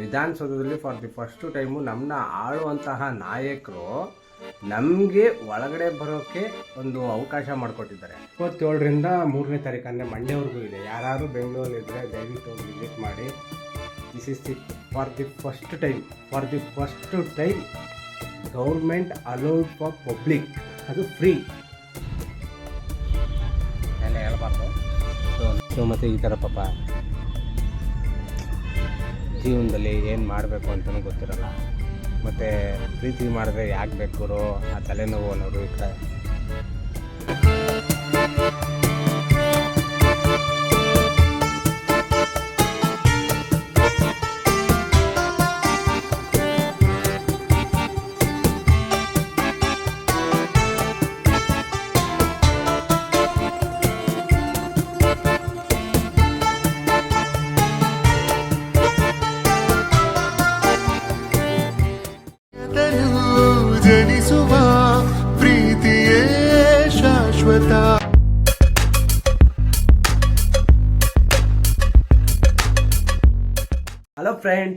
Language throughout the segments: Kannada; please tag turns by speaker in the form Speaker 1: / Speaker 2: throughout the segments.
Speaker 1: ವಿಧಾನಸೌಧದಲ್ಲಿ ಫಾರ್ ದಿ ಫಸ್ಟ್ ಟೈಮು ನಮ್ಮನ್ನ ಆಳುವಂತಹ ನಾಯಕರು ನಮಗೆ ಒಳಗಡೆ ಬರೋಕ್ಕೆ ಒಂದು ಅವಕಾಶ ಮಾಡಿಕೊಟ್ಟಿದ್ದಾರೆ. ಇಪ್ಪತ್ತೇಳರಿಂದ ಮೂರನೇ ತಾರೀಕು ಅಂದರೆ ಮಂಡ್ಯವರೆಗೂ ಇದೆ. ಯಾರು ಬೆಂಗಳೂರಲ್ಲಿದ್ದರೆ ದಯವಿಟ್ಟು ದಯವಿಟ್ಟು ವಿಸಿಟ್ ಮಾಡಿ. This is the for the first time for the first time government allowed for public ಅದು ಫ್ರೀ ಎಲ್ಲ ಹೇಳ್ಬಾರ್ದು. ಸೊ ಮತ್ತು ಈ ಥರ ಪಾಪ. ಜೀವನದಲ್ಲಿ ಏನು ಮಾಡಬೇಕು ಅಂತಲೂ ಗೊತ್ತಿರಲ್ಲ. ಮತ್ತು ಪ್ರೀತಿ ಮಾಡಿದ್ರೆ ಯಾಕೆ ಬೇಕು ಆ ತಲೆನೋವು ಅನ್ನೋದು ಈ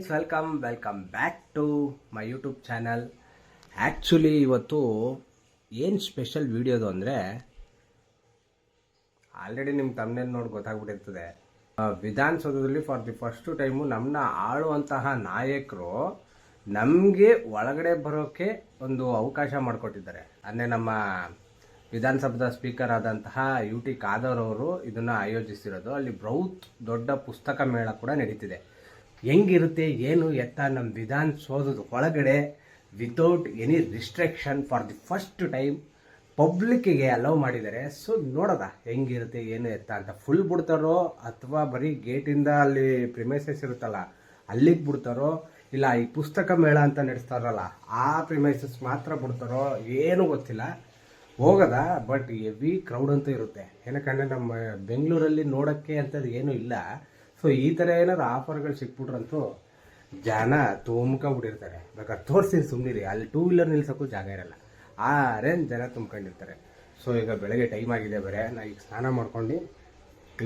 Speaker 1: friends welcome welcome back to my YouTube channel actually ಇವತ್ತು ಏನು ಸ್ಪೆಷಲ್ ವೀಡಿಯೋದು ಅಂದರೆ ಆಲ್ರೆಡಿ ನಿಮ್ಮ ತಮ್ಮನೇಲಿ ನೋಡಿ ಗೊತ್ತಾಗ್ಬಿಟ್ಟಿರ್ತದೆ. ವಿಧಾನಸೌಧದಲ್ಲಿ ಫಾರ್ ದಿ ಫಸ್ಟು ಟೈಮು ನಮ್ಮನ್ನ ಆಳುವಂತಹ ನಾಯಕರು ನಮಗೆ ಒಳಗಡೆ ಬರೋಕ್ಕೆ ಒಂದು ಅವಕಾಶ ಮಾಡಿಕೊಟ್ಟಿದ್ದಾರೆ. ಅಂದರೆ ನಮ್ಮ ವಿಧಾನಸಭಾದ ಸ್ಪೀಕರ್ ಆದಂತಹ ಯು ಟಿ ಖಾದರ್ ಅವರು ಇದನ್ನು ಆಯೋಜಿಸಿರೋದು. ಅಲ್ಲಿ ಬೃಹತ್ ದೊಡ್ಡ ಪುಸ್ತಕ ಮೇಳ ಕೂಡ ನಡೀತಿದೆ. ಹೆಂಗಿರುತ್ತೆ, ಏನು ಎತ್ತ ನಮ್ಮ ವಿಧಾನಸೌಧದ ಒಳಗಡೆ without any restriction for the first time ಪಬ್ಲಿಕ್ಕಿಗೆ allow ಮಾಡಿದ್ದಾರೆ ಸೊ ನೋಡೋದ, ಹೆಂಗಿರುತ್ತೆ, ಏನು ಎತ್ತ ಅಂತ. ಫುಲ್ ಬಿಡ್ತಾರೋ, ಅಥವಾ ಬರೀ ಗೇಟಿಂದ ಅಲ್ಲಿ ಪ್ರಿಮೈಸಸ್ ಇರುತ್ತಲ್ಲ, ಅಲ್ಲಿಗೆ ಬಿಡ್ತಾರೋ, ಇಲ್ಲ ಈ ಪುಸ್ತಕ ಮೇಳ ಅಂತ ನಡೆಸ್ತಾರಲ್ಲ, ಆ ಪ್ರಿಮೈಸಸ್ ಮಾತ್ರ ಬಿಡ್ತಾರೋ, ಏನು ಗೊತ್ತಿಲ್ಲ. ಹೋಗದ ಬಟ್ ಹೆವಿ ಕ್ರೌಡ್ ಅಂತೂ ಇರುತ್ತೆ. ಏನಕ್ಕಂದ್ರೆ, ನಮ್ಮ ಬೆಂಗಳೂರಲ್ಲಿ ನೋಡೋಕ್ಕೆ ಅಂಥದ್ದು ಏನೂ ಇಲ್ಲ. ಸೊ ಈ ಥರ ಏನಾದ್ರು ಆಫರ್ಗಳು ಸಿಕ್ಬಿಟ್ರಂತೂ ಜನ ತುಂಬ್ಕೊಂಡ್ಬಿಟ್ಟಿರ್ತಾರೆ ಬೇಕಾದ್ರೆ ತೋರಿಸ್ತೀನಿ ಸುಮ್ಮನಿರಿ ಅಲ್ಲಿ ಟೂ ವೀಲರ್ ನಿಲ್ಸೋಕ್ಕೂ ಜಾಗ ಇರಲ್ಲ. ಆ ರೇಂಜ್ ಜನ ತುಂಬ್ಕೊಂಡಿರ್ತಾರೆ. ಸೊ ಈಗ ಬೆಳಗ್ಗೆ ಟೈಮ್ ಆಗಿದೆ ಬೇರೆ, ನಾ ಈಗ ಸ್ನಾನ ಮಾಡ್ಕೊಂಡು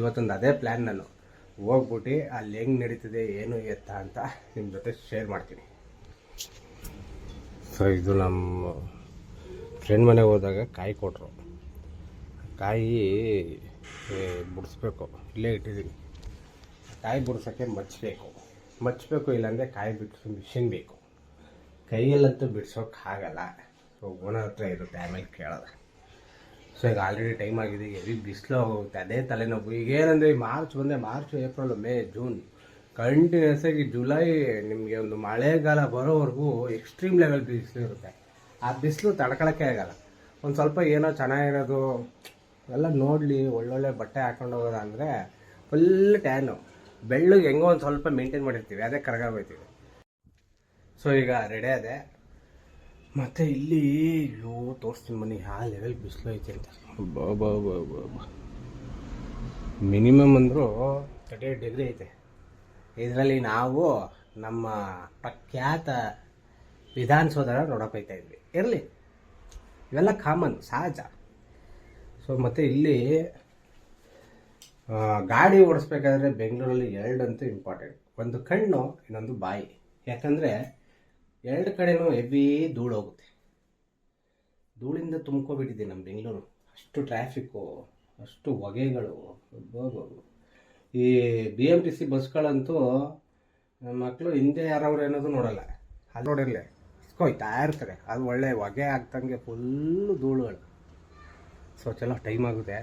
Speaker 1: ಇವತ್ತೊಂದು ಅದೇ ಪ್ಲ್ಯಾನ್ ನಾನು. ಹೋಗ್ಬಿಟ್ಟು ಅಲ್ಲಿ ಹೆಂಗೆ ನಡೀತಿದೆ, ಏನು ಎತ್ತ ಅಂತ ನಿಮ್ಮ ಜೊತೆ ಶೇರ್ ಮಾಡ್ತೀನಿ. ಸೊ ಇದು ನಮ್ಮ ಫ್ರೆಂಡ್ ಮನೆಗೆ ಹೋದಾಗ ಕಾಯಿ ಕೊಟ್ಟರು ಕಾಯಿ ಬಿಡಿಸ್ಬೇಕು. ಇಲ್ಲೇ ಇಟ್ಟಿದ್ದೀನಿ ಕಾಯಿ ಬಿಡ್ಸೋಕ್ಕೆ ಮಚ್ಚಬೇಕು ಮಚ್ಚಬೇಕು ಇಲ್ಲಾಂದರೆ ಕಾಯಿ ಬಿಡಿಸೋ ಮಿಷಿನ್ ಬೇಕು. ಕೈಯಲ್ಲಂತೂ ಬಿಡ್ಸೋಕೆ ಆಗಲ್ಲ. ಸೊ ಓನರ್ ಹತ್ರ ಇರುತ್ತೆ, ಆಮೇಲೆ ಕೇಳೋದು. ಸೊ ಈಗ ಆಲ್ರೆಡಿ ಟೈಮ್ ಆಗಿದೆ ಹೆವಿ ಬಿಸಿಲು ಹೋಗುತ್ತೆ, ಅದೇ ತಲೆನೋವು. ಈಗ ಏನಂದರೆ ಮಾರ್ಚ್ ಬಂದರೆ, March, April, May, June continuous ಆಗಿ ಜುಲೈ ನಿಮಗೆ ಒಂದು ಮಳೆಗಾಲ ಬರೋವರೆಗೂ ಎಕ್ಸ್ಟ್ರೀಮ್ ಲೆವೆಲ್ ಬಿಸಿಲು ಇರುತ್ತೆ. ಆ ಬಿಸಿಲು ತಡ್ಕೊಳಕ್ಕೆ ಆಗಲ್ಲ. ಒಂದು ಸ್ವಲ್ಪ ಏನೋ ಚೆನ್ನಾಗಿರೋದು, ಎಲ್ಲ ನೋಡಲಿ, ಒಳ್ಳೊಳ್ಳೆ ಬಟ್ಟೆ ಹಾಕೊಂಡು ಹೋಗೋದಂದರೆ ಫುಲ್ ಟ್ಯಾನು ಬೆಳ್ಳಗೆ ಹೆಂಗೋ ಒಂದು ಸ್ವಲ್ಪ ಮೇಂಟೈನ್ ಮಾಡಿರ್ತೀವಿ, ಅದೇ ಕರಗಾಗೋಯ್ತೀವಿ ಸೊ ಈಗ ರೆಡಿ ಅದೆ ಮತ್ತು ಇಲ್ಲಿ, ಅಯ್ಯೋ, ತೋರಿಸ್ತೀನಿ ಮನೆ ಯಾವ ಲೆವೆಲ್ ಬಿಸಿಲು ಐತೆ ಅಂತ. ಮಿನಿಮಮ್ ಅಂದರೂ ತರ್ಟಿ ಏಟ್ ಡಿಗ್ರಿ ಐತೆ. ಇದರಲ್ಲಿ ನಾವು ನಮ್ಮ ಪ್ರಖ್ಯಾತ ವಿಧಾನಸೌಧ ನೋಡೋಕೆ ಇದ್ವಿ. ಇರಲಿ. ಇವೆಲ್ಲ ಕಾಮನ್ ಸಹಜ. ಸೊ ಮತ್ತು ಇಲ್ಲಿ ಗಾಡಿ ಓಡಿಸ್ಬೇಕಾದ್ರೆ ಬೆಂಗಳೂರಲ್ಲಿ ಎರಡಂತೂ ಇಂಪಾರ್ಟೆಂಟ್ ಒಂದು ಕಣ್ಣು, ಇನ್ನೊಂದು ಬಾಯಿ. ಯಾಕಂದರೆ ಎರಡು ಕಡೆನೂ ಹೆವಿ ಧೂಳು ಹೋಗುತ್ತೆ. ಧೂಳಿಂದ ತುಂಬ್ಕೊಬಿಟ್ಟಿದೆ ನಮ್ಮ ಬೆಂಗಳೂರು. ಅಷ್ಟು ಟ್ರಾಫಿಕ್ಕು ಅಷ್ಟು ಹೊಗೆಗಳು. ಈ ಬಿ ಎಂ ಟಿ ಸಿ ಬಸ್ಗಳಂತೂ ಮಕ್ಕಳು ಹಿಂದೆ ಯಾರವ್ರು ಅನ್ನೋದು ನೋಡಲ್ಲ. ಅಲ್ಲಿ ನೋಡಿರಲಿ. ಇಸ್ಕೊಯ್ತಾ ಇರ್ತಾರೆ ಅದು ಒಳ್ಳೆ ಹೊಗೆ ಆಗ್ತಂಗೆ ಫುಲ್ಲು ಧೂಳುಗಳು. ಸೊ ಚಲೋ ಟೈಮ್ ಆಗುತ್ತೆ.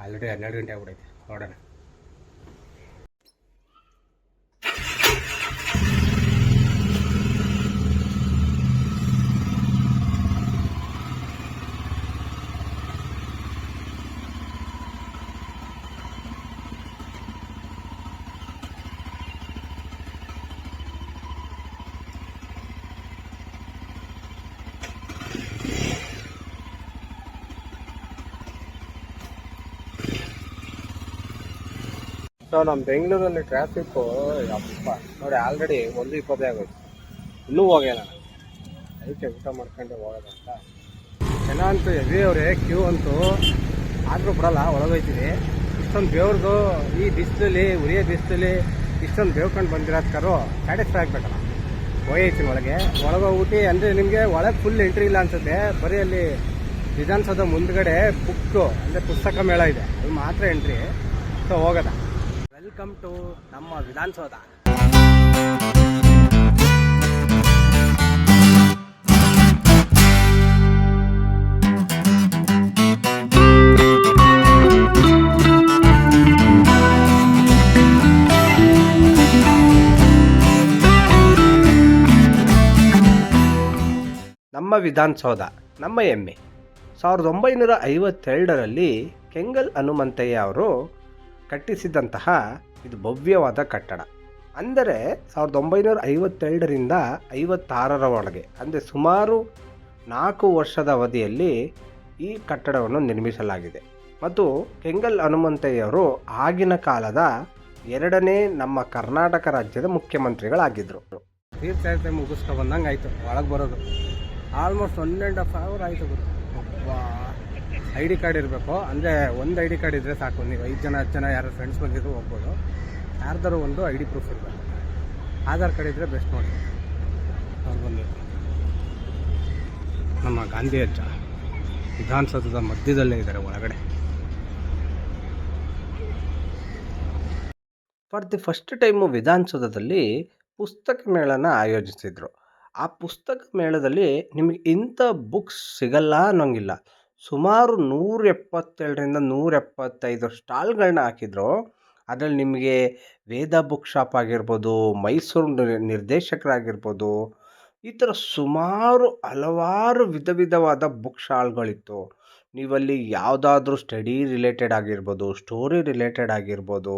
Speaker 1: ಆಲ್ರೆಡಿ ಹನ್ನೆರಡು ಗಂಟೆ ಆಗ್ಬಿಡೈತೆ உடனே ಸೊ ನಮ್ಮ ಬೆಂಗಳೂರಲ್ಲಿ ಟ್ರಾಫಿಕ್ಕು ಅಪ್ಪ ನೋಡಿ ಆಲ್ರೆಡಿ ಒಂದು ಇಪ್ಪತ್ತೇ ಆಗೋಯ್ತು. ಇನ್ನೂ ಹೋಗಿಲ್ಲ ಅದಕ್ಕೆ ಊಟ ಮಾಡ್ಕೊಂಡು ಹೋಗೋದಂತ ಜನ ಅಂತೂ ಹೆವಿ ಅವರೇ ಕ್ಯೂ ಅಂತೂ ಆದರೂ ಬಿಡಲ್ಲ, ಒಳಗೋಯ್ತೀವಿ. ಇಷ್ಟೊಂದು ಬೇವ್ರದ್ದು ಈ ಬಿಸಿಲಲ್ಲಿ, ಉರಿಯ ಬಿಸಿಲಲ್ಲಿ ಇಷ್ಟೊಂದು ಬೇವ್ಕೊಂಡು ಬಂದಿರೋದ್ಕಾರು ಸ್ಯಾಟಿಸ್ಫೈ ಆಗಬೇಕಲ್ಲ. ಹೋಗೈತೀನಿ ಒಳಗೆ. ಒಳಗೆ ಹೋಗ್ಬಿಟ್ಟು ಅಂದರೆ ನಿಮಗೆ ಒಳಗೆ ಫುಲ್ ಎಂಟ್ರಿ ಇಲ್ಲ ಅನ್ಸುತ್ತೆ. ಬರೀ ಅಲ್ಲಿ ವಿಧಾನಸೌಧ ಮುಂದ್ಗಡೆ ಬುಕ್ಕು ಅಂದರೆ ಪುಸ್ತಕ ಮೇಳ ಇದೆ. ಅದು ಮಾತ್ರ ಎಂಟ್ರಿ ಸೊ ಹೋಗೋದ. ವೆಲ್ಕಮ್ ಟು ನಮ್ಮ ವಿಧಾನಸೌಧ. ನಮ್ಮ ವಿಧಾನಸೌಧ ನಮ್ಮ ಎಮ್ಮೆ. ಸಾವಿರದ ಒಂಬೈನೂರ ಐವತ್ತೆರಡರಲ್ಲಿ ಕೆಂಗಲ್ ಹನುಮಂತಯ್ಯ ಅವರು ಕಟ್ಟಿಸಿದಂತಹ ಇದು ಭವ್ಯವಾದ ಕಟ್ಟಡ. ಅಂದರೆ ಸಾವಿರದ ಒಂಬೈನೂರ ಐವತ್ತೆರಡರಿಂದ ಐವತ್ತಾರರ ಒಳಗೆ ಅಂದರೆ ಸುಮಾರು ನಾಲ್ಕು ವರ್ಷದ ಅವಧಿಯಲ್ಲಿ ಈ ಕಟ್ಟಡವನ್ನು ನಿರ್ಮಿಸಲಾಗಿದೆ. ಮತ್ತು ಕೆಂಗಲ್ ಹನುಮಂತಯ್ಯವರು ಆಗಿನ ಕಾಲದ ಎರಡನೇ ನಮ್ಮ ಕರ್ನಾಟಕ ರಾಜ್ಯದ ಮುಖ್ಯಮಂತ್ರಿಗಳಾಗಿದ್ದರು. ತೀರ್ಥಯಾತ್ರೆ ಮುಗಿಸ್ಕೊ ಬಂದಂಗೆ ಆಯಿತು ಒಳಗೆ ಬರೋದು. Almost one and half hour ಆಯಿತು ಗುರು. ಐ ಡಿ ಕಾರ್ಡ್ ಇರಬೇಕು. ಅಂದರೆ ಒಂದು ಐ ಡಿ ಕಾರ್ಡ್ ಇದ್ದರೆ ಸಾಕು. ನೀವು ಐದು ಜನ, ಹತ್ತು ಜನ, ಯಾರು ಫ್ರೆಂಡ್ಸ್ ಬಂದಿದ್ರು ಹೋಗ್ಬೋದು. ಯಾರ್ದಾರು ಒಂದು ಐ ಡಿ ಪ್ರೂಫ್ ಇರಬೇಕು. ಆಧಾರ್ ಕಾರ್ಡ್ ಇದ್ದರೆ ಬೆಸ್ಟ್ ನೋಡಿ. ನಮ್ಮ ಗಾಂಧಿ ಅಜ್ಜ ವಿಧಾನಸೌಧದ ಮಧ್ಯದಲ್ಲೇ ಇದ್ದಾರೆ ಒಳಗಡೆ. ಫಾರ್ ದಿ ಫಸ್ಟ್ ಟೈಮು ವಿಧಾನಸೌಧದಲ್ಲಿ ಪುಸ್ತಕ ಮೇಳನ ಆಯೋಜಿಸಿದರು. ಆ ಪುಸ್ತಕ ಮೇಳದಲ್ಲಿ ನಿಮಗೆ ಇಂಥ ಬುಕ್ಸ್ ಸಿಗಲ್ಲ ಅನ್ನೋಂಗಿಲ್ಲ. ಸುಮಾರು ನೂರ ಎಪ್ಪತ್ತೇಳರಿಂದ ನೂರ ಎಪ್ಪತ್ತೈದು ಸ್ಟಾಲ್ಗಳನ್ನ ಹಾಕಿದ್ರು. ಅದರಲ್ಲಿ ನಿಮಗೆ ವೇದ ಬುಕ್ ಶಾಪ್ ಆಗಿರ್ಬೋದು, ಮೈಸೂರು ನಿರ್- ನಿರ್ದೇಶಕರಾಗಿರ್ಬೋದು, ಈ ಥರ ಸುಮಾರು ಹಲವಾರು ವಿಧ ವಿಧವಾದ ಬುಕ್ ಸ್ಟಾಲ್ಗಳಿತ್ತು ನೀವಲ್ಲಿ ಯಾವುದಾದ್ರೂ ಸ್ಟಡಿ ರಿಲೇಟೆಡ್ ಆಗಿರ್ಬೋದು, ಸ್ಟೋರಿ ರಿಲೇಟೆಡ್ ಆಗಿರ್ಬೋದು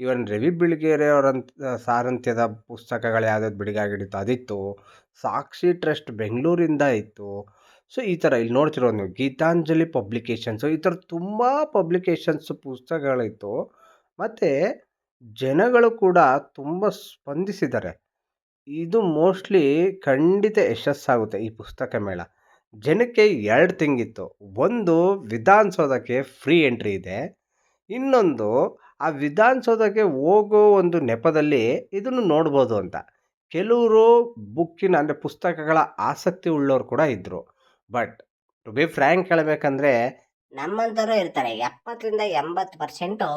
Speaker 1: ಇವನ್ ರವಿ ಬಿಳ್ಗೇರಿ ಅವರಂತ, ಸಾರಂತ್ಯದ ಪುಸ್ತಕಗಳು ಯಾವ್ದಾವ್ದು ಬಿಡುಗಾಗಿಡಿತ್ತು ಅದಿತ್ತು, ಸಾಕ್ಷಿ ಟ್ರಸ್ಟ್ ಬೆಂಗಳೂರಿಂದ ಇತ್ತು ಸೊ, ಈ ಥರ ಇಲ್ಲಿ ನೋಡ್ತಿರೋದು ನೀವು ಗೀತಾಂಜಲಿ ಪಬ್ಲಿಕೇಶನ್ಸು ಈ ಥರ ತುಂಬ ಪಬ್ಲಿಕೇಶನ್ಸ್ ಪುಸ್ತಕಗಳಿತ್ತು. ಮತ್ತು ಜನಗಳು ಕೂಡ ತುಂಬ ಸ್ಪಂದಿಸಿದ್ದಾರೆ. ಇದು ಮೋಸ್ಟ್ಲಿ ಖಂಡಿತ ಯಶಸ್ಸಾಗುತ್ತೆ ಈ ಪುಸ್ತಕ ಮೇಳ. ಜನಕ್ಕೆ ಎರಡು ತಿಂಗಿತ್ತು. ಒಂದು ವಿಧಾನಸೌಧಕ್ಕೆ ಫ್ರೀ ಎಂಟ್ರಿ ಇದೆ. ಇನ್ನೊಂದು, ಆ ವಿಧಾನಸೌಧಕ್ಕೆ ಹೋಗೋ ಒಂದು ನೆಪದಲ್ಲಿ ಇದನ್ನು ನೋಡ್ಬೋದು ಅಂತ. ಕೆಲವರು ಬುಕ್ಕಿನ, ಅಂದರೆ ಪುಸ್ತಕಗಳ ಆಸಕ್ತಿ ಉಳ್ಳೋರು ಕೂಡ ಇದ್ದರು ಬಟ್ ಟು ಬಿ ಫ್ರ್ಯಾಂಕ್ ಹೇಳಬೇಕಂದ್ರೆ
Speaker 2: ನಮ್ಮಂಥವ್ರು ಇರ್ತಾರೆ. ಎಪ್ಪತ್ತರಿಂದ ಎಂಬತ್ತು ಪರ್ಸೆಂಟು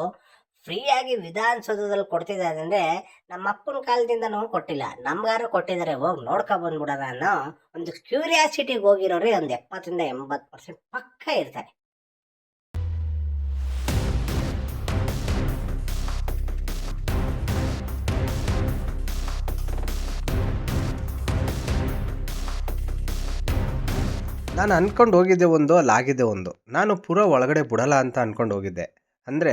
Speaker 2: ಫ್ರೀಯಾಗಿ ವಿಧಾನಸೌಧದಲ್ಲಿ ಕೊಡ್ತಿದ್ದಾರೆ ಅಂದರೆ ನಮ್ಮ ಅಪ್ಪನ ಕಾಲದಿಂದ ಕಾಲದಿಂದನೂ ಕೊಟ್ಟಿಲ್ಲ. ನಮ್ಗಾರು ಕೊಟ್ಟಿದ್ದಾರೆ, ಹೋಗಿ ನೋಡ್ಕೊ ಬಂದ್ಬಿಡೋಣ ಅನ್ನೋ ಒಂದು ಕ್ಯೂರಿಯಾಸಿಟಿಗೆ ಹೋಗಿರೋರೇ ಒಂದು ಎಪ್ಪತ್ತರಿಂದ ಎಂಬತ್ತು ಪರ್ಸೆಂಟ್ ಪಕ್ಕ ಇರ್ತಾರೆ.
Speaker 1: ನಾನು ಅಂದ್ಕೊಂಡು ಹೋಗಿದ್ದೆ ಒಂದು, ಅಲ್ಲಿ ಆಗಿದೆ ಒಂದು. ನಾನು ಪೂರ ಒಳಗಡೆ ಬಿಡಲ್ಲ ಅಂತ ಅಂದ್ಕೊಂಡು ಹೋಗಿದ್ದೆ. ಅಂದರೆ,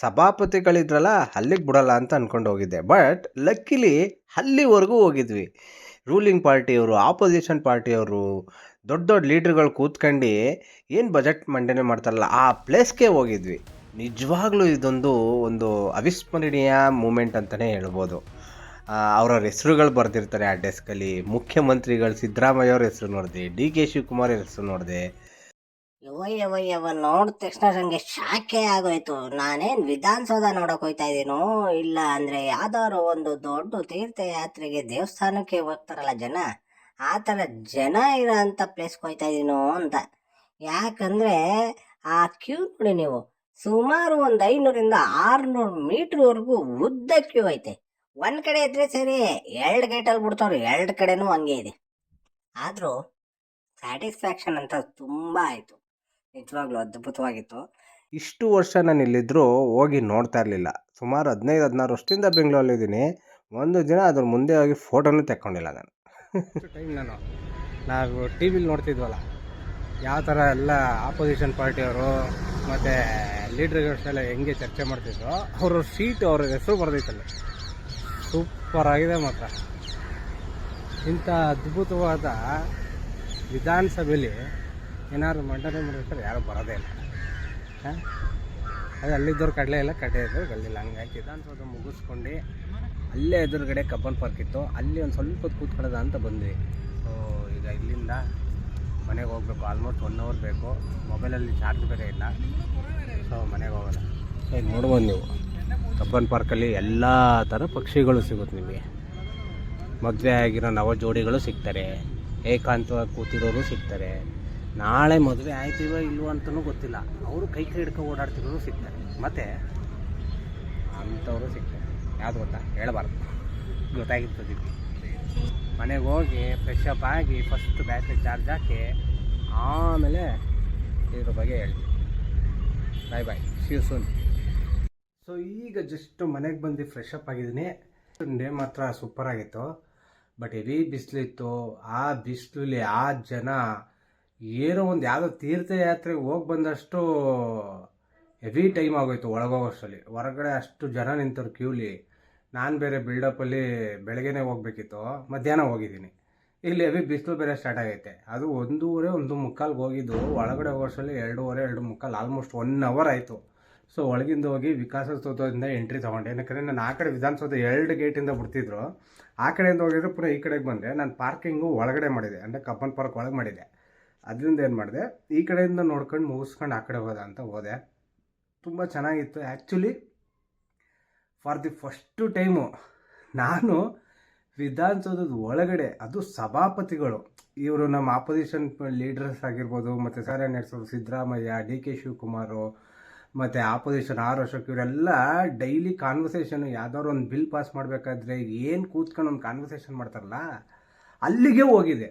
Speaker 1: ಸಭಾಪತಿಗಳಿದ್ರಲ್ಲ, ಅಲ್ಲಿಗೆ ಬಿಡಲ್ಲ ಅಂತ ಅಂದ್ಕೊಂಡು ಹೋಗಿದ್ದೆ. ಬಟ್ ಲಕ್ಕಿಲಿ ಅಲ್ಲಿವರೆಗೂ ಹೋಗಿದ್ವಿ. ರೂಲಿಂಗ್ ಪಾರ್ಟಿಯವರು ಆಪೋಸಿಷನ್ ಪಾರ್ಟಿಯವರು ದೊಡ್ಡ ದೊಡ್ಡ ಲೀಡ್ರ್ಗಳು ಕೂತ್ಕೊಂಡು ಏನು ಬಜೆಟ್ ಮಂಡನೆ ಮಾಡ್ತಾರಲ್ಲ, ಆ ಪ್ಲೇಸ್ಗೆ ಹೋಗಿದ್ವಿ. ನಿಜವಾಗ್ಲೂ ಇದೊಂದು, ಒಂದು ಅವಿಸ್ಮರಣೀಯ ಮೂಮೆಂಟ್ ಅಂತಲೇ ಹೇಳ್ಬೋದು. ಅವ್ರವ್ರ ಹೆಸರುಗಳು ಬರೆದಿರ್ತಾರೆ ಆ ಡೆಸ್ಕಲ್ಲಿ. ಮುಖ್ಯಮಂತ್ರಿಗಳು ಸಿದ್ದರಾಮಯ್ಯ ಅವ್ರ ಹೆಸರು ನೋಡಿದೆ, ಡಿ ಕೆ ಶಿವಕುಮಾರ್ ಹೆಸರು ನೋಡಿದೆ.
Speaker 2: ಯವ ನೋಡಿದ ತಕ್ಷಣ ನನಗೆ ಶಾಖೆ ಆಗೋಯ್ತು. ನಾನೇನು ವಿಧಾನಸೌಧ ನೋಡಕ್ಕೆ ಹೋಯ್ತಾ ಇದ್ದೀನೋ ಇಲ್ಲ ಅಂದರೆ ಯಾವ್ದಾದ್ರು ಒಂದು ದೊಡ್ಡ ತೀರ್ಥಯಾತ್ರೆಗೆ ದೇವಸ್ಥಾನಕ್ಕೆ ಹೋಗ್ತಾರಲ್ಲ ಜನ, ಆ ಥರ ಜನ ಇರೋ ಅಂಥ ಪ್ಲೇಸ್ಗೆ ಹೋಯ್ತಾ ಇದ್ದೀನೋ ಅಂತ. ಯಾಕಂದರೆ ಆ ಕ್ಯೂ ನೋಡಿ ನೀವು, ಸುಮಾರು ಒಂದು ಐನೂರಿಂದ ಆರುನೂರು ಮೀಟ್ರ್ವರೆಗೂ ಉದ್ದ ಕ್ಯೂ ಐತೆ. ಒಂದ್ ಕಡೆ ಇದ್ರೆ ಸರಿ ಎರಡು ಗೇಟಲ್ಲಿ ಬಿಡ್ತಾವ್ರಿ ಎರಡು ಕಡೆನೂ ಹಂಗೆ ಇದೆ. ಆದರೂ ಸ್ಯಾಟಿಸ್ಫ್ಯಾಕ್ಷನ್ ಅಂತ ತುಂಬಾ ಆಯ್ತು. ನಿಜವಾಗ್ಲೂ ಅದ್ಭುತವಾಗಿತ್ತು.
Speaker 1: ಇಷ್ಟು ವರ್ಷ ನಾನು ಇಲ್ಲಿದ್ದರೂ ಹೋಗಿ ನೋಡ್ತಾ ಇರಲಿಲ್ಲ. ಸುಮಾರು ಹದಿನೈದು ಹದಿನಾರು ವರ್ಷದಿಂದ ಬೆಂಗಳೂರಲ್ಲಿದ್ದೀನಿ ಒಂದು ದಿನ ಅದ್ರ ಮುಂದೆ ಹೋಗಿ ಫೋಟೋನು ತೆಕ್ಕೊಂಡಿಲ್ಲ ನಾನು. ಟೈಮ್ ನಾನು. ನಾವು ಟಿ ವಿಲಿ ನೋಡ್ತಿದ್ವಲ್ಲ. ಯಾವ ಥರ ಎಲ್ಲ ಆಪೋಸಿಷನ್ ಪಾರ್ಟಿಯವರು ಮತ್ತು ಲೀಡ್ರ್ಗಳೆಲ್ಲ ಹೆಂಗೆ ಚರ್ಚೆ ಮಾಡ್ತಿದ್ರು ಅವರು ಸೀಟ್ ಅವ್ರ ಹೆಸರು ಬರ್ದೈತಲ್ಲ. ಸೂಪರ್ ಆಗಿದೆ ಮಾತ್ರ. ಇಂಥ ಅದ್ಭುತವಾದ ವಿಧಾನಸಭೆಯಲ್ಲಿ ಏನಾದ್ರು ಮಂಡನೆ ಮಾಡಿರ್ತಾರೆ, ಯಾರು ಬರೋದೇ ಇಲ್ಲ. ಅದು ಅಲ್ಲಿದ್ದವ್ರು ಕಡಲೆ ಇಲ್ಲ, ಕಡಲೆ ಇದ್ದವ್ರು ಕಡಲಿಲ್ಲ ಹಂಗಾಗಿ ವಿಧಾನಸೌಧ ಮುಗಿಸ್ಕೊಂಡು ಅಲ್ಲೇ ಎದುರುಗಡೆ ಕಬ್ಬನ್ ಪಾರ್ಕ್ ಇತ್ತು. ಅಲ್ಲಿ ಒಂದು ಸ್ವಲ್ಪ ಹೊತ್ತು ಕೂತ್ಕೊಳ್ಳೋದ ಅಂತ ಬಂದ್ವಿ. ಸೊ ಈಗ ಇಲ್ಲಿಂದ ಮನೆಗೆ ಹೋಗ್ಬೇಕು. ಆಲ್ಮೋಸ್ಟ್ ಒನ್ ಅವರ್ ಬೇಕು. ಮೊಬೈಲಲ್ಲಿ ಚಾರ್ಜ್ ಬೇರೆ ಇಲ್ಲ. ಸೊ ಮನೆಗೆ ಹೋಗೋಣ. ಈಗ ನೋಡ್ಬೋದು ನೀವು. ಕಬ್ಬನ್ ಪಾರ್ಕಲ್ಲಿ ಎಲ್ಲ ಥರ ಪಕ್ಷಿಗಳು ಸಿಗುತ್ತೆ ನಿಮಗೆ. ಮದುವೆ ಆಗಿರೋ ನವ ಜೋಡಿಗಳು ಸಿಗ್ತಾರೆ. ಏಕಾಂತವಾಗಿ ಕೂತಿರೋರು ಸಿಗ್ತಾರೆ. ನಾಳೆ ಮದುವೆ ಆಯ್ತೀವ ಇಲ್ವೋ ಅಂತಲೂ ಗೊತ್ತಿಲ್ಲ. ಅವರು ಕೈ ಕೈ ಹಿಡ್ಕೊಂಡು ಓಡಾಡ್ತಿರೋರು ಸಿಗ್ತಾರೆ. ಮತ್ತು ಅಂಥವರು ಸಿಗ್ತಾರೆ. ಯಾವುದು ಗೊತ್ತಾ? ಹೇಳಬಾರ್ದು. ಗೊತ್ತಾಗಿರ್ತದೆ ಮನೆಗೆ ಹೋಗಿ ಫ್ರೆಶಪ್ ಆಗಿ ಫಸ್ಟ್ ಬ್ಯಾಟ್ರಿ ಚಾರ್ಜ್ ಹಾಕಿ ಆಮೇಲೆ ಇದ್ರ ಬಗ್ಗೆ ಹೇಳ್ತೀನಿ. ಬಾಯ್ ಬಾಯ್ ಶಿವ್ ಸೂನ್ ಸೊ ಈಗ ಜಸ್ಟ್ ಮನೆಗೆ ಬಂದು ಫ್ರೆಶ್ ಅಪ್ ಆಗಿದ್ದೀನಿ. ಡೇ ಮಾತ್ರ ಸೂಪರ್ ಆಗಿತ್ತು. ಬಟ್ ಹೆವಿ ಬಿಸಿಲಿತ್ತು. ಆ ಬಿಸಿಲಲ್ಲಿ ಆ ಜನ ಏನೋ ಒಂದು ಯಾವುದೋ ತೀರ್ಥಯಾತ್ರೆಗೆ ಹೋಗಿ ಬಂದಷ್ಟು ಹೆವಿ ಟೈಮ್ ಆಗೋಯ್ತು ಒಳಗೋಗೋಷ್ಟರಲ್ಲಿ. ಹೊರಗಡೆ ಅಷ್ಟು ಜನ ನಿಂತರು ಕ್ಯೂಲಿ ನಾನು ಬೇರೆ ಬಿಲ್ಡಪ್ಪಲ್ಲಿ ಬೆಳಗ್ಗೆನೇ ಹೋಗ್ಬೇಕಿತ್ತು. ಮಧ್ಯಾಹ್ನ ಹೋಗಿದ್ದೀನಿ. ಇಲ್ಲಿ ಹೆವಿ ಬಿಸಿಲು ಬೇರೆ ಸ್ಟಾರ್ಟ್ ಆಗೈತೆ. ಅದು ಒಂದೂವರೆ, ಒಂದು ಮುಕ್ಕಾಲ್ಗೆ ಹೋಗಿದ್ದು. ಒಳಗಡೆ ಹೋಗೋಷ್ಟರಲ್ಲಿ ಎರಡೂವರೆ, ಎರಡು ಮುಕ್ಕಾಲು ಆಲ್ಮೋಸ್ಟ್ ಒನ್ ಅವರ್ ಆಯಿತು. ಸೊ ಒಳಗಿಂದ ಹೋಗಿ ವಿಕಾಸ ಸೌಧದಿಂದ ಎಂಟ್ರಿ ತೊಗೊಂಡೆ. ಯಾಕಂದರೆ ನಾನು ಆ ಕಡೆ ವಿಧಾನಸೌಧ ಎರಡು ಗೇಟಿಂದ ಬಿಡ್ತಿದ್ರು. ಆ ಕಡೆಯಿಂದ ಹೋಗಿದ್ರೆ ಪುನಃ ಈ ಕಡೆಗೆ ಬಂದೆ. ನಾನು ಪಾರ್ಕಿಂಗು ಒಳಗಡೆ ಮಾಡಿದೆ. ಅಂದರೆ ಕಬ್ಬನ್ ಪಾರ್ಕ್ ಒಳಗೆ ಮಾಡಿದೆ. ಅದರಿಂದ ಏನು ಮಾಡಿದೆ? ಈ ಕಡೆಯಿಂದ ನೋಡ್ಕೊಂಡು ಮುಗಿಸ್ಕೊಂಡು ಆ ಕಡೆ ಹೋದ ಅಂತ ಹೋದೆ. ತುಂಬ ಚೆನ್ನಾಗಿತ್ತು. Actually for the first time ನಾನು ವಿಧಾನಸೌಧದ ಒಳಗಡೆ, ಅದು ಸಭಾಪತಿಗಳು. ಇವರು ನಮ್ಮ ಆಪೋಸಿಷನ್ ಲೀಡರ್ಸ್ ಆಗಿರ್ಬೋದು, ಮತ್ತು ಸರ್ ನಡೆಸೋರು ಸಿದ್ದರಾಮಯ್ಯ, ಡಿ ಕೆ ಶಿವಕುಮಾರು ಮತ್ತು ಆಪೋಸಿಷನ್ ಆರ್ ಅಶೋಕ್ ಇವರೆಲ್ಲ ಡೈಲಿ ಕಾನ್ವರ್ಸೇಷನ್ ಯಾವ್ದಾದ್ರು ಒಂದು ಬಿಲ್ ಪಾಸ್ ಮಾಡಬೇಕಾದ್ರೆ ಏನು ಕೂತ್ಕೊಂಡು ಒಂದು ಕಾನ್ವರ್ಸೇಷನ್ ಮಾಡ್ತಾರಲ್ಲ, ಅಲ್ಲಿಗೆ ಹೋಗಿದೆ.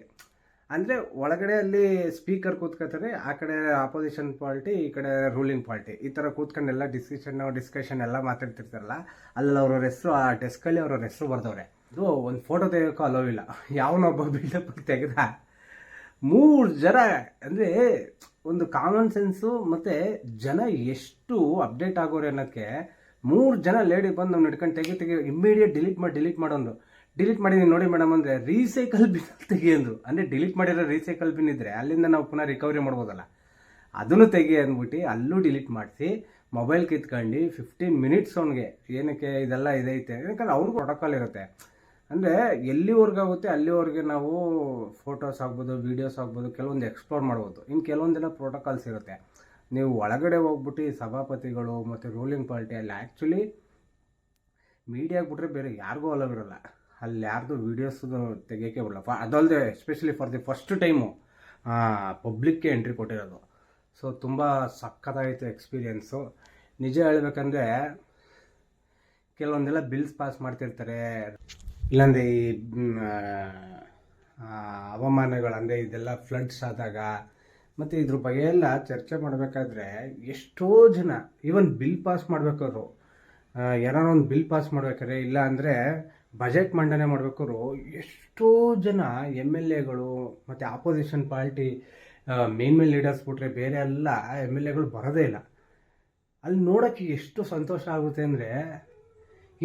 Speaker 1: ಅಂದರೆ ಒಳಗಡೆ ಅಲ್ಲಿ ಸ್ಪೀಕರ್ ಕೂತ್ಕೋತಾರೆ, ಆ ಕಡೆ ಆಪೋಸಿಷನ್ ಪಾರ್ಟಿ ಈ ಕಡೆ ರೂಲಿಂಗ್ ಪಾರ್ಟಿ ಈ ಥರ ಕೂತ್ಕೊಂಡು ಎಲ್ಲ ಡಿಸ್ಕಷನ್ ಡಿಸ್ಕಷನ್ ಎಲ್ಲ ಮಾತಾಡ್ತಿರ್ತಾರಲ್ಲ, ಅಲ್ಲಿ ಅವ್ರವ್ರ ಹೆಸರು, ಆ ಡೆಸ್ಕಲ್ಲಿ ಅವ್ರವ್ರ ಹೆಸರು ಬರ್ದವ್ರೆ. ಇದು ಒಂದು ಫೋಟೋ ತೆಗಿಯೋಕ್ಕೂ ಅಲೋ ಇಲ್ಲ ಯಾವನೊಬ್ಬ ಬಿಲ್ಡಪ್ ತೆಗೆದ? ಮೂರು ಜನ, ಅಂದರೆ ಒಂದು ಕಾಮನ್ ಸೆನ್ಸು ಮತ್ತು ಜನ ಎಷ್ಟು ಅಪ್ಡೇಟ್ ಆಗೋರು ಅನ್ನೋಕ್ಕೆ ಮೂರು ಜನ ಲೇಡಿ ಬಂದು ನಾವು ನಡ್ಕೊಂಡು ತೆಗಿ ತೆಗಿ ಇಮ್ಮಿಡಿಯೇಟ್ ಡಿಲೀಟ್ ಮಾಡಿ ಡಿಲೀಟ್ ಮಾಡೋದು ಡಿಲೀಟ್ ಮಾಡಿದ್ದೀನಿ ನೋಡಿ ಮೇಡಮ್ ಅಂದರೆ ರೀಸೈಕಲ್ ಬಿನ್ ತೆಗಿ ಅಂದರು. ಅಂದರೆ ಡಿಲೀಟ್ ಮಾಡಿರೋ ರೀಸೈಕಲ್ ಬಿನ್ ಇದ್ದರೆ ಅಲ್ಲಿಂದ ನಾವು ಪುನಃ ರಿಕವರಿ ಮಾಡ್ಬೋದಲ್ಲ. ಅದನ್ನು ತೆಗಿ ಅಂದ್ಬಿಟ್ಟು ಅಲ್ಲೂ ಡಿಲೀಟ್ ಮಾಡಿಸಿ ಮೊಬೈಲ್ ಕಿತ್ಕೊಂಡು ಫಿಫ್ಟೀನ್ ಮಿನಿಟ್ಸ್ ಅವ್ನಿಗೆ ಏನಕ್ಕೆ ಇದೆಲ್ಲ ಇದೈತೆ. ಯಾಕಂದ್ರೆ ಅವ್ರಿಗೂ ಪ್ರೊಟೋಕಾಲ್ ಇರುತ್ತೆ. ಅಂದರೆ ಎಲ್ಲಿವರೆಗೆ ಆಗುತ್ತೆ, ಅಲ್ಲಿವರೆಗೆ ನಾವು ಫೋಟೋಸ್ ಆಗ್ಬೋದು ವೀಡಿಯೋಸ್ ಆಗ್ಬೋದು ಕೆಲವೊಂದು ಎಕ್ಸ್ಪ್ಲೋರ್ ಮಾಡ್ಬೋದು. ಇನ್ನು ಕೆಲವೊಂದೆಲ್ಲ ಪ್ರೋಟೋಕಾಲ್ಸ್ ಇರುತ್ತೆ. ನೀವು ಒಳಗಡೆ ಹೋಗ್ಬಿಟ್ಟು ಸಭಾಪತಿಗಳು ಮತ್ತು ರೂಲಿಂಗ್ ಪಾರ್ಟಿ ಅಲ್ಲಿ ಆ್ಯಕ್ಚುಲಿ ಮೀಡಿಯಾಗೆ ಬಿಟ್ಟರೆ ಬೇರೆ ಯಾರಿಗೂ ಅಲವ್ ಅಲ್ಲಿ ಯಾರ್ದು ವೀಡಿಯೋಸ್ ತೆಗಿಯೋಕ್ಕೆ ಬಿಡಲ್ಲ. ಫ ಅದಲ್ಲದೆ especially for the first time ಪಬ್ಲಿಕ್ಗೆ entry ಕೊಟ್ಟಿರೋದು. ಸೊ ತುಂಬ ಸಖತ್ತಾಯಿತು ಎಕ್ಸ್ಪೀರಿಯೆನ್ಸು ನಿಜ ಹೇಳ್ಬೇಕಂದ್ರೆ ಕೆಲವೊಂದೆಲ್ಲ ಬಿಲ್ಸ್ ಪಾಸ್ ಮಾಡ್ತಿರ್ತಾರೆ. ಇಲ್ಲಾಂದರೆ ಈ ಹವಾಮಾನಗಳಂದರೆ ಇದೆಲ್ಲ ಫ್ಲಡ್ಸ್ ಆದಾಗ ಮತ್ತು ಇದ್ರ ಬಗ್ಗೆ ಎಲ್ಲ ಚರ್ಚೆ ಮಾಡಬೇಕಾದ್ರೆ ಎಷ್ಟೋ ಜನ ಈವನ್ ಬಿಲ್ ಪಾಸ್ ಮಾಡಬೇಕಾದ್ರು ಏನಾರ ಒಂದು ಬಿಲ್ ಪಾಸ್ ಮಾಡಬೇಕಾದ್ರೆ, ಇಲ್ಲ ಅಂದರೆ ಬಜೆಟ್ ಮಂಡನೆ ಮಾಡಬೇಕಾದ್ರು ಎಷ್ಟೋ ಜನ ಎಂ ಎಲ್ ಎಗಳು ಮತ್ತು opposition party main main leaders ಬಿಟ್ರೆ ಬೇರೆ ಎಲ್ಲ ಎಂ ಎಲ್ ಎಗಳು ಬರೋದೇ ಇಲ್ಲ. ಅಲ್ಲಿ ನೋಡೋಕ್ಕೆ ಎಷ್ಟು ಸಂತೋಷ ಆಗುತ್ತೆ ಅಂದರೆ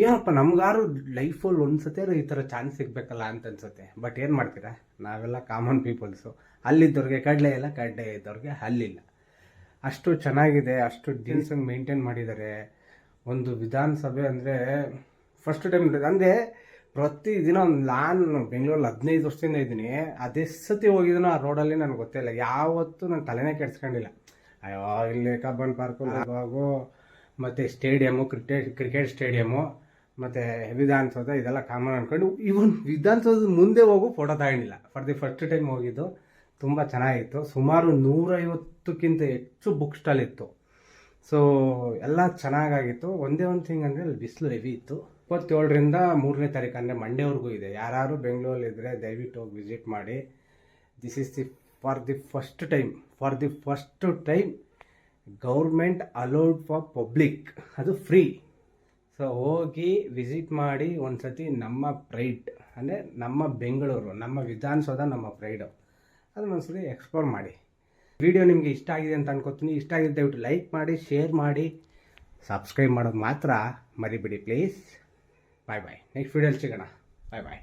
Speaker 1: ಏನಪ್ಪ, ನಮ್ಗಾರು ಲೈಫಲ್ಲಿ ಒಂದು ಸತಿ ಈ ಥರ ಚಾನ್ಸ್ ಸಿಗಬೇಕಲ್ಲ ಅಂತ ಅನ್ಸುತ್ತೆ ಬಟ್ ಏನು ಮಾಡ್ತೀರಾ? ನಾವೆಲ್ಲ ಕಾಮನ್ ಪೀಪಲ್ಸು ಅಲ್ಲಿದ್ದವ್ರಿಗೆ ಕಡಲೆ ಇಲ್ಲ, ಕಡಲೆ ಇದ್ದವ್ರಿಗೆ ಅಲ್ಲಿಲ್ಲ ಅಷ್ಟು ಚೆನ್ನಾಗಿದೆ, ಅಷ್ಟು ಡೀಸೆಂಟ್ ಮೇಂಟೈನ್ ಮಾಡಿದ್ದಾರೆ ಒಂದು ವಿಧಾನಸಭೆ ಅಂದರೆ ಫಸ್ಟ್ ಟೈಮ್ ಅಂದರೆ ಪ್ರತಿದಿನ ಒಂದು ನಾನು ಬೆಂಗಳೂರಲ್ಲಿ ಹದಿನೈದು ವರ್ಷದಿಂದ ಇದ್ದೀನಿ. ಅದೇ ಸತಿ ಹೋಗಿದ್ದೀನೋ ಆ ರೋಡಲ್ಲಿ ನನಗೆ ಗೊತ್ತಿಲ್ಲ ಯಾವತ್ತೂ ನಾನು ತಲೆನೇ ಕೆಡಿಸ್ಕೊಂಡಿಲ್ಲ. ಅಯ್ಯೋ, ಇಲ್ಲಿ ಕಬ್ಬನ್ ಪಾರ್ಕು ಮತ್ತು ಸ್ಟೇಡಿಯಮ್ಮು ಕ್ರಿಕೆಟ್ ಕ್ರಿಕೆಟ್ ಸ್ಟೇಡಿಯಮ್ಮು ಮತ್ತು ವಿಧಾನಸೌಧ ಇದೆಲ್ಲ ಕಾಮನ್ ಅಂದ್ಕೊಂಡು ಇವನ್ ವಿಧಾನಸೌಧದ ಮುಂದೆ ಹೋಗು ಫೋಟೋ ತಗೊಂಡಿಲ್ಲ. ಫಾರ್ ದಿ ಫಸ್ಟ್ ಟೈಮ್ ಹೋಗಿದ್ದು, ತುಂಬ ಚೆನ್ನಾಗಿತ್ತು. ಸುಮಾರು ನೂರೈವತ್ತಕ್ಕಿಂತ ಹೆಚ್ಚು ಬುಕ್ ಸ್ಟಾಲ್ ಇತ್ತು. ಸೊ ಎಲ್ಲ ಚೆನ್ನಾಗಾಗಿತ್ತು. ಒಂದೇ ಒಂದು ಥಿಂಗ್ ಅಂದರೆ ಅಲ್ಲಿ ಬಿಸಿಲು ಹೆವಿ ಇತ್ತು. ಇಪ್ಪತ್ತೇಳರಿಂದ ಮೂರನೇ ತಾರೀಕು ಅಂದರೆ ಮಂಡೇವರೆಗೂ ಇದೆ. ಯಾರು ಬೆಂಗಳೂರಲ್ಲಿದ್ದರೆ ದಯವಿಟ್ಟು ಹೋಗಿ ವಿಸಿಟ್ ಮಾಡಿ. This is the for the first time for the first time government allowed for public ಅದು ಫ್ರೀ ಸೊ ಹೋಗಿ ವಿಸಿಟ್ ಮಾಡಿ ಒಂದು ಸತಿ ನಮ್ಮ ಪ್ರೈಡ್ ಅಂದರೆ ನಮ್ಮ ಬೆಂಗಳೂರು, ನಮ್ಮ ವಿಧಾನಸೌಧ, ನಮ್ಮ ಪ್ರೈಡು ಅದನ್ನ ಒಂದ್ಸತಿ ಎಕ್ಸ್ಪ್ಲೋರ್ ಮಾಡಿ. ವಿಡಿಯೋ ನಿಮಗೆ ಇಷ್ಟ ಆಗಿದೆ ಅಂತ ಅನ್ಕೋತೀನಿ. ಇಷ್ಟ ಆಗಿದೆ ದಯವಿಟ್ಟು ಲೈಕ್ ಮಾಡಿ ಶೇರ್ ಮಾಡಿ ಸಬ್ಸ್ಕ್ರೈಬ್ ಮಾಡೋದು ಮಾತ್ರ ಮರಿಬಿಡಿ ಪ್ಲೀಸ್ ಬಾಯ್ ಬಾಯ್ ನೆಕ್ಸ್ಟ್ ವೀಡಿಯೋಲಿ ಸಿಗೋಣ. ಬಾಯ್ ಬಾಯ್